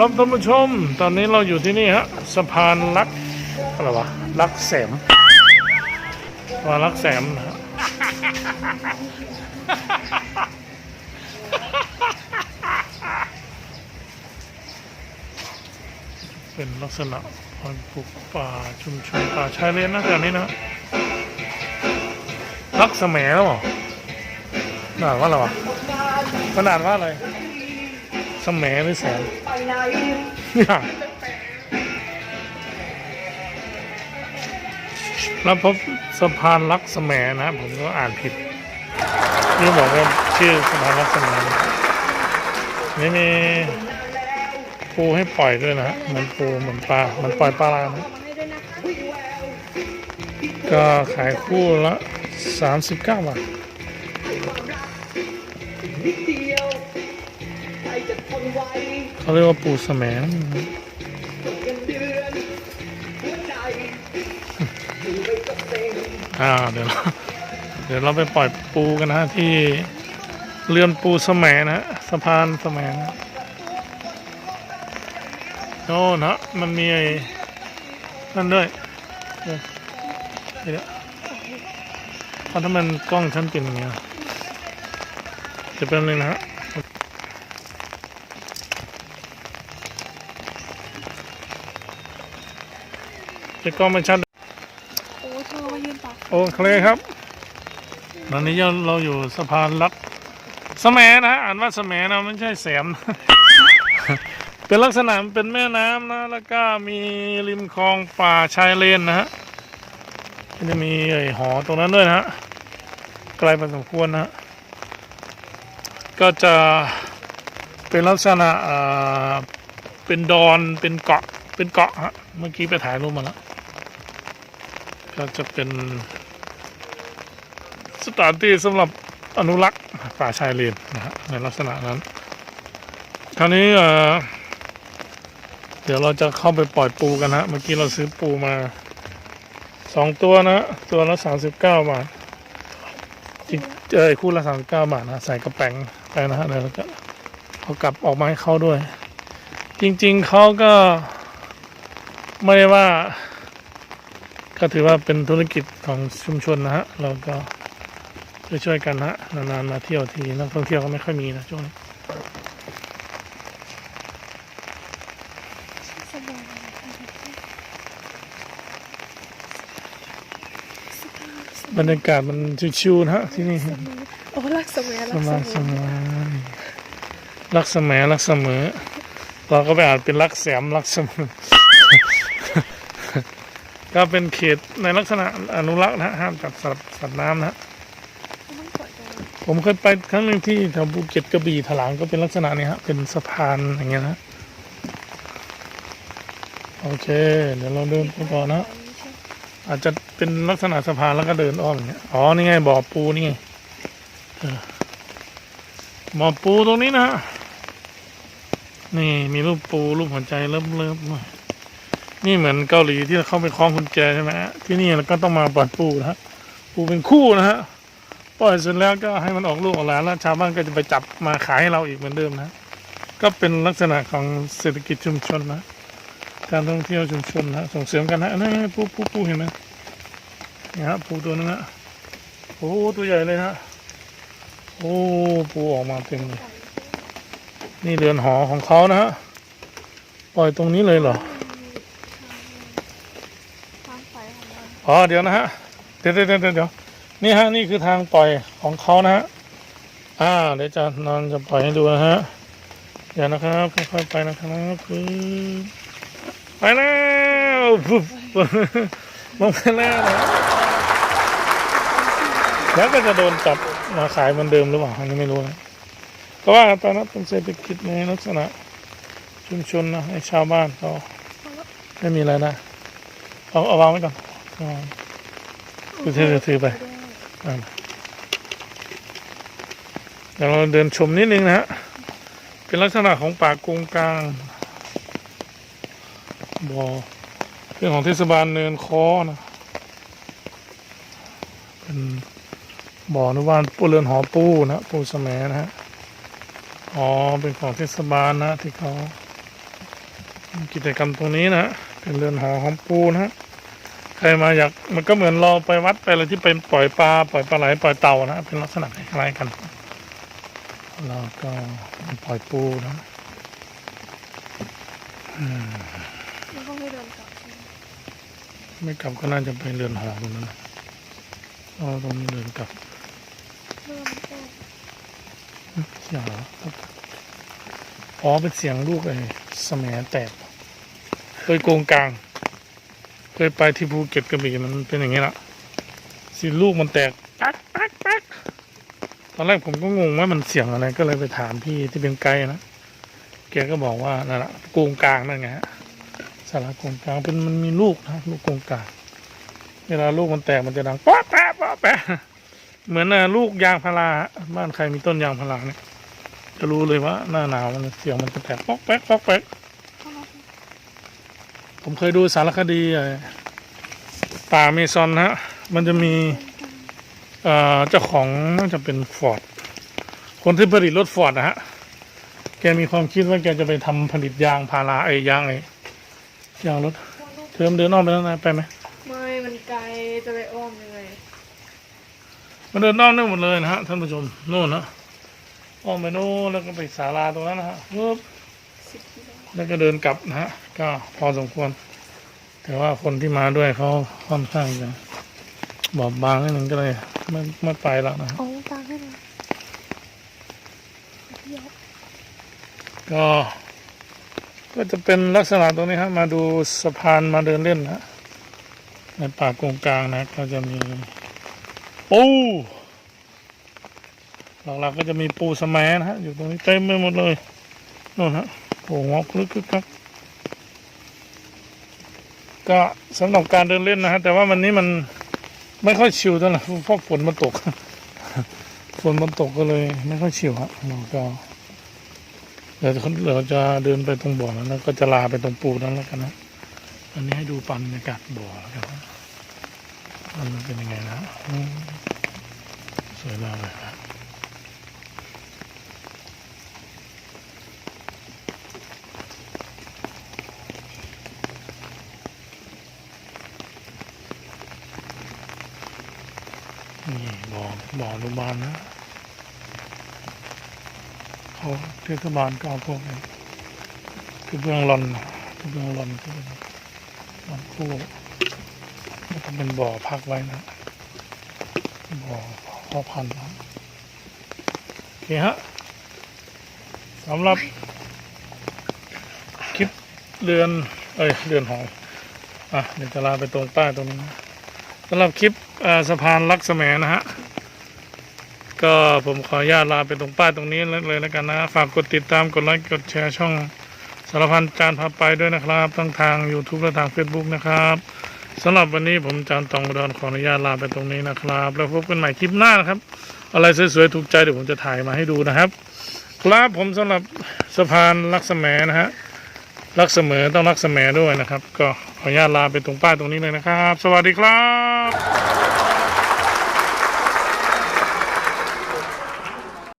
รับท่านผู้ชม ตอนนี้เราอยู่ที่นี่ฮะสะพานลักอะไรวะลักแสมสะพาลักแสมนะฮะเป็นลักษณะพันปลูกป่าชุมชนป่าชายเลนนะแถวนี้นะลักแสมแล้วหรอน่านว่าอะไรวะขนาดว่าอะไร สมแหรือแสมเนี่ยแล้วพบสะพานลักษแมนะผมก็อ่านผิด นี่บอกว่าชื่อสะพานลักษแมนี่มีปูให้ปล่อยด้วยนะฮะเหมือนปูเหมือนปลาเหมันปล่อยปลาลานะก็ขายคู่ละสามสิบเก้าบาท เขาเรียกว่าปูสะแมนะอ่าเดี๋ยวเราเดี๋ยวเราไปปล่อยปูกันนะฮะที่เรือนปูสมัยนะฮะสะพานสมัยนะโน่นฮะมันมีไอ้นั่นด้วยเดี๋ยวเดี๋ยวเพราะถ้ามันกล้องฉันเป็นอย่างเงี้ยจะเป็นเลยนะฮะ จะกล้องไม่ชัดโอ้เธอมายืนตักโอเคครับ ตอนนี้เราอยู่สะพานลัดสแมนะอ่านว่าสแมนะไม่ใช่แสมเป็นลักษณะเป็นแม่น้ำนะ แล้วก็มีริมคลองป่าชายเลนนะฮะก็จะมีไอ้หอตรงนั้นด้วยนะฮะไกลพอสมควรนะฮะก็จะเป็นลักษณะอ่าเป็นดอนเป็นเกาะเป็นเกาะฮะเมื่อกี้ไปถ่ายรูปมาแล้ว ก็จะเป็นสถานที่สำหรับอนุรักษ์ป่าชายเลนนะฮะในลักษณะนั้น คราวนี้เดี๋ยวเราจะเข้าไปปล่อยปูกันฮะ เมื่อกี้เราซื้อปูมาสองตัวนะ ตัวละสามสิบเก้าบาทจริงเออคู่ละสามสิบเก้าบาทนะใส่กระแป๋งไปนะฮะแล้วก็เอากลับออกมาให้เขาด้วย จริง ๆเขาก็ไม่ได้ว่า ก็ถือว่าเป็นธุรกิจของชุมชนนะฮะ เราก็ช่วยๆกันนะฮะ นานๆมาเที่ยวทีนักท่องเที่ยวก็ไม่ค่อยมีนะช่วงนี้สบายบรรยากาศมันชิวๆนะฮะที่นี่โอ้รักเสมอสรักมาเสสมอมายรักเสมอรักเสมอ เราก็ไปอ่านเป็นรักแสมรักเสมอ ก็เป็นเขตในลักษณะอนุรักษ์นะฮะห้ามจับสัตว์สัตว์น้ำนะฮะมันปล่อยได้ผมเคยไปครั้งหนึ่งที่แถวภูเก็ตกระบี่ถลางก็เป็นลักษณะนี้ฮะเป็นสะพานอย่างเงี้ยนะโอเค เดี๋ยวเราเดินไปก่อนนะอาจจะเป็นลักษณะสะพานแล้วก็เดินอ้อมอย่างเงี้ยอ๋อนี่ไงบ่อปูนี่ไงเออบ่อปูตรงนี้นะฮะนี่มีรูปปูรูปหัวใจเริ่มเริ่มหน่อย นี่เหมือนเกาหลีที่เข้าไปคล้องกุญแจใช่ไหมที่นี่เราก็ต้องมาปล่อยปูนะฮะปูเป็นคู่นะฮะปล่อยเสร็จแล้วก็ให้มันออกลูกออกหลานแล้วชาวบ้านก็จะไปจับมาขายให้เราอีกเหมือนเดิมนะ ก็เป็นลักษณะของเศรษฐกิจชุมชนนะ การท่องเที่ยวชุมชนนะส่งเสริมกันนะนี่ปูปูปูเห็นไหมนี่ฮะปูตัวนึงฮะโอ้ตัวใหญ่เลยฮะโอ้ปูออกมาเต็มเลยนี่เรือนหอของเขานะฮะปล่อยตรงนี้เลยเหรอ ทางไฟข อ๋อเดี๋ยวนะฮะเดี๋ยวเดี๋ยวเดี๋ยวเดี๋ยวนี่ฮะนี่คือทางปล่อยของเขานะฮะ อ่าเดี๋ยวจะนอนจะปล่อยให้ดูนะฮะ เดี๋ยวนะครับค่อยๆไปนะครับปึ๊บไปแล้วปุ๊บลงไปแล้วนะแล้วก็จะโดนจับมาขายเหมือนเดิมหรือเปล่าอันนี้ไม่รู้นะก็ว่าตอนนั้นเป็นเศรษฐกิจในลักษณะชุมชนนะให้ชาวบ้านเขาไม่มีอะไรนะเอาเอาวางไว้ก่อน ถือถือถือไปอ่าเดี๋ยวเราเดินชมนิดนึงนะฮะ เป็นลักษณะของป่ากงกลางบ่อเรื่องของเทศบาลเนินคอนะ เป็นบ่อนุบาลปูเรือนหอปูนะปูสแสมนะฮะ อ๋อ เป็นของเทศบาลนะที่เขากิจกรรมตรงนี้นะฮะเป็นเรือนหอของปูนะฮะ ใครมาอยากมันก็เหมือนเราไปวัดไปอะไรที่เป็นปล่อยปลาปล่อยปลาไหลปล่อยเต่านะเป็นลักษณะคล้ายๆกันแล้วก็ปล่อยปูนะอืมแล้วก็ไม่เดินกลับใช่ไหมไม่กลับก็น่าจะไปเรือนหอตรงนั้นนะอ๋อตรงนี้เดินกลับเริ่มต้นเสียงเหรออ๋อเป็นเสียงลูกไอ้สมัยแตกเคยโกงกลางเค ยไปที่ภูเก็ตกระบี่มันเป็นอย่างนี้ละสิลูกมันแตกปักปักปักตอนแรกผมก็งงว่ามันเสียงอะไรก็เลยไปถามพี่ที่เป็นไกด์นะแกก็บอกว่านั่นแหละโกงกลางนั่นไงฮะสาระโกงกลางเป็นมันมีลูกนะลูกโกงกลางเวลาลูกมันแตกมันจะดังป๊อแปะป๊อแปะเหมือนลูกยางพาราบ้านใครมีต้นยางพาราเนี่ยจะรู้เลยว่าหน้าหนาวมันเสียงมันจะแตกป๊อกแป๊กป๊อกแป๊ก ผมเคยดูสารคดีไอ้ป่าเมซอนนะฮะ มันจะมีเอ่อเจ้าของน่าจะเป็นฟอร์ด คนที่ผลิตรถฟอร์ดนะฮะ แกมีความคิดว่าแกจะไปทำผลิตยางพาราไอ้ยางไอ้ยางรถ เทอมเดินอ้อมไปแล้วนะไปไหม ไม่ มันไกลจะไปอ้อมยังไง มันเดินอ้อมได้หมดเลยนะฮะท่านผู้ชม โน่นนะอ้อมไปโน่นแล้วก็ไปศาลาตรงนั้นนะฮะปึ๊บสิบกิโล แล้วก็เดินกลับนะฮะ ก็พอสมควร แต่ว่าคนที่มาด้วยเขาค่อนข้างจะบอบบางนิดนึงก็เลยไม่ไม่ไปแล้วนะฮะเอาตามให้หน่อยเดี๋ยวก็ก็จะเป็นลักษณะตรงนี้ฮะมาดูสะพานมาเดินเล่นนะฮะในป่ากงกลางนะก็จะมีปูหลักๆก็จะมีปูสะแมันะฮะอยู่ตรงนี้เต็มไปหมดเลยนู่นฮะ โอ้งอกลึกคึกคักก็สำหรับการเดินเล่นนะฮะ แต่ว่าวันนี้มันไม่ค่อยชิวเท่าไหร่เพราะฝนมันตก ฝนมันตกก็เลย ไม่ค่อยชิวฮะเราก็เดี๋ยวเราจะเดินไปตรงบ่อนั้นแล้วก็จะลาไปตรงปูนั้นแล้วกันนะอันนี้ให้ดูปันบรรยากาศบ่อแล้วกันนะว่ามันเป็นยังไงนะสวยมากเลยครับ นี่บ่อบ่ออนุบาลนะเขาเทศบาลก็เอาพวกนี้คือเบื้องลอนคือเบื้องลอนคือเป็นลอนคู่แล้วก็เป็นบ่อพักไว้นะ บ่อพ่อพันธุ์นะโอเคฮะสำหรับคลิปเรือน เอ้ยเรือนหออะเดี๋ยวจะลาไปตรงป้ายตรงนี้ สำหรับคลิปสะพานลักษแมนะฮะ ก็ผมขออนุญาตลาไปตรงป้ายตรงนี้เลยแล้วกันนะ ฝากกดติดตามกดไลค์กดแชร์ช่องสารพันจานพาไปด้วยนะครับทั้งทาง YouTube และทาง Facebook นะครับสำหรับวันนี้ผมจานตองดอุดรขออนุญาตลาไปตรงนี้นะครับ แล้วพบกันใหม่คลิปหน้านะครับ อะไรสวยๆถูกใจเดี๋ยวผมจะถ่ายมาให้ดูนะครับ ครับผมสำหรับสะพานลักษแมนะฮะ รักเสมอต้องรักเสมอด้วยนะครับ ก็ขออนุญาตลาไปตรงป้ายตรงนี้เลยนะครับ สวัสดีครับ